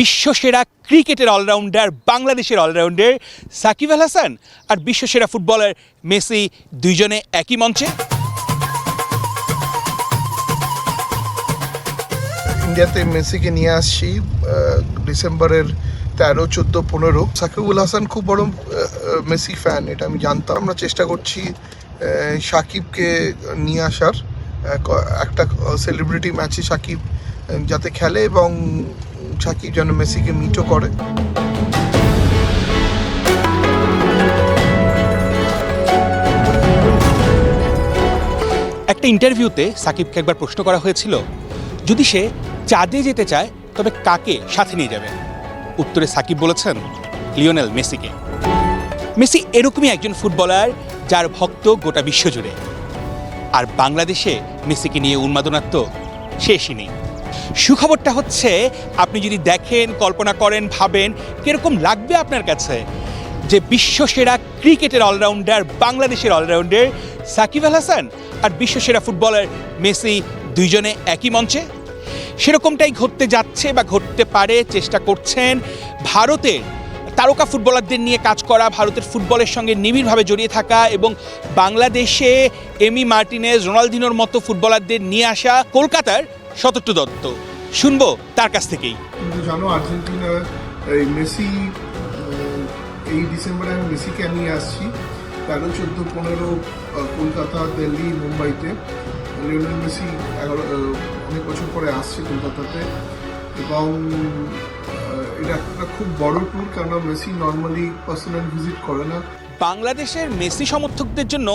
বিশ্বসেরা ক্রিকেটের অলরাউন্ডার, বাংলাদেশের অলরাউন্ডার সাকিব আল হাসান আর বিশ্বসেরা ফুটবলার মেসি দুইজনে একই মঞ্চে। ইন্ডিয়াতে মেসিকে নিয়ে আসছি ডিসেম্বরের তেরো, চোদ্দ, পনেরো। সাকিবুল হাসান খুব বড় মেসি ফ্যান এটা আমি জানতাম। আমরা চেষ্টা করছি সাকিবকে নিয়ে আসার। একটা সেলিব্রিটি ম্যাচে সাকিব যাতে খেলে এবং সাকিব যেন মেসিকে মিটও করে। একটা ইন্টারভিউতে সাকিবকে একবার প্রশ্ন করা হয়েছিল, যদি সে চাঁদে যেতে চায়, তবে কাকে সাথে নিয়ে যাবে? উত্তরে সাকিব বলেছেন, লিওনেল মেসিকে। মেসি এরকমই একজন ফুটবলার যার ভক্ত গোটা বিশ্বজুড়ে। আর বাংলাদেশে মেসিকে নিয়ে উন্মাদনার তো শেষই নেই। সুখবরটা হচ্ছে, আপনি যদি দেখেন, কল্পনা করেন, ভাবেন, কীরকম লাগবে আপনার কাছে? যে বিশ্বসেরা ক্রিকেটের অলরাউন্ডার, বাংলাদেশের অলরাউন্ডার সাকিব আল হাসান আর বিশ্বসেরা ফুটবলার মেসি দুইজনে একই মঞ্চে? সেরকমটাই ঘটতে যাচ্ছে বা ঘটতে পারে, চেষ্টা করছেন ভারতের তারকা ফুটবলারদের নিয়ে কাজ করা, ভারতের ফুটবলের সঙ্গে নিবিড়ভাবে জড়িয়ে থাকা এবং বাংলাদেশে এমি মার্টিনেজ, রোনালদিনোর মতো ফুটবলারদের নিয়ে আসা, কলকাতার শতট্ট দত্ত। শুনব তার কাছ থেকেই। কিন্তু জানো আর্জেন্টিনা এই মেসি এই ডিসেম্বরে আমি মেসিকে নিয়ে আসছি। তেরো চোদ্দ পনেরো কলকাতা দিল্লি মুম্বাইতে। লিওনেল মেসি এগারো অনেক বছর পরে আসছে কলকাতাতে। এবং এটা একটা খুব বড় ট্যুর কেননা মেসি নর্মালি পার্সোনাল ভিজিট করে না। বাংলাদেশের মেসি সমর্থকদের জন্য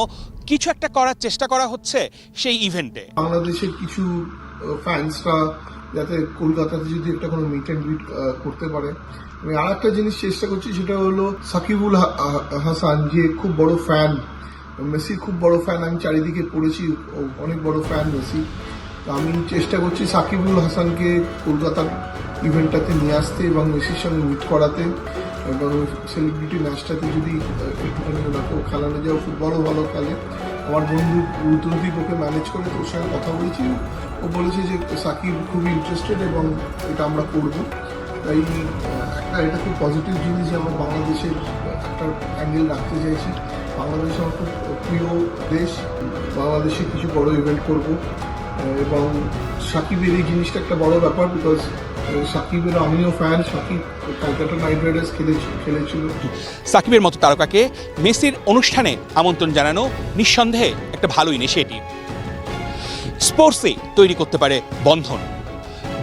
কিছু একটা করার চেষ্টা করা হচ্ছে সেই ইভেন্টে বাংলাদেশের কিছু ফ্যান্সরা যাতে কলকাতাতে যদি একটা কোনো মিট অ্যান্ড গ্রিট করতে পারে। আমি আর একটা জিনিস চেষ্টা করছি, সেটা হলো সাকিবুল হাসান, যে খুব বড় ফ্যান মেসির খুব বড় ফ্যান আমি চারিদিকে পড়েছি অনেক বড় ফ্যান মেসি। তো আমি চেষ্টা করছি সাকিবুল হাসানকে কলকাতার ইভেন্টটাতে নিয়ে আসতে এবং মেসির সঙ্গে মিট করাতে। এবং সেলিব্রিটি ম্যাচটাতে যদি একটুখানি ওনাকেও খেলানো যায় ফুটবলও ভালো খেলে। আমার বন্ধু রুদ্রদীপ ওকে ম্যানেজ করে তোর সঙ্গে কথা বলেছি। ও বলেছে যে, সাকিব খুবই ইন্টারেস্টেড এবং এটা আমরা করব। তাই একটা এটা খুব পজিটিভ জিনিস যে আমরা বাংলাদেশের একটা অ্যাঙ্গেল রাখতে চাইছি। বাংলাদেশ আমার খুব প্রিয় দেশ। বাংলাদেশে কিছু বড় ইভেন্ট করব। এবং সাকিবের এই জিনিসটা একটা বড় ব্যাপার বিকজ সাকিবের, আমিও ফ্যান সাকিব খেলেছিল। সাকিবের মতো তারকাকে মেসির অনুষ্ঠানে আমন্ত্রণ জানানো নিঃসন্দেহে একটা ভালো ইনিশিয়েটিভ স্পোর্টসে তৈরি করতে পারে বন্ধন।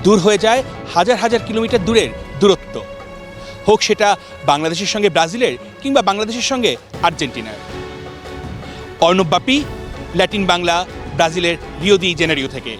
দূর হয়ে যায় হাজার হাজার কিলোমিটার দূরের দূরত্ব। হোক সেটা বাংলাদেশের সঙ্গে ব্রাজিলের কিংবা বাংলাদেশের সঙ্গে আর্জেন্টিনার। অর্ণব বাপি ল্যাটিন বাংলা, ব্রাজিলের রিও দি জেনারিও থেকে।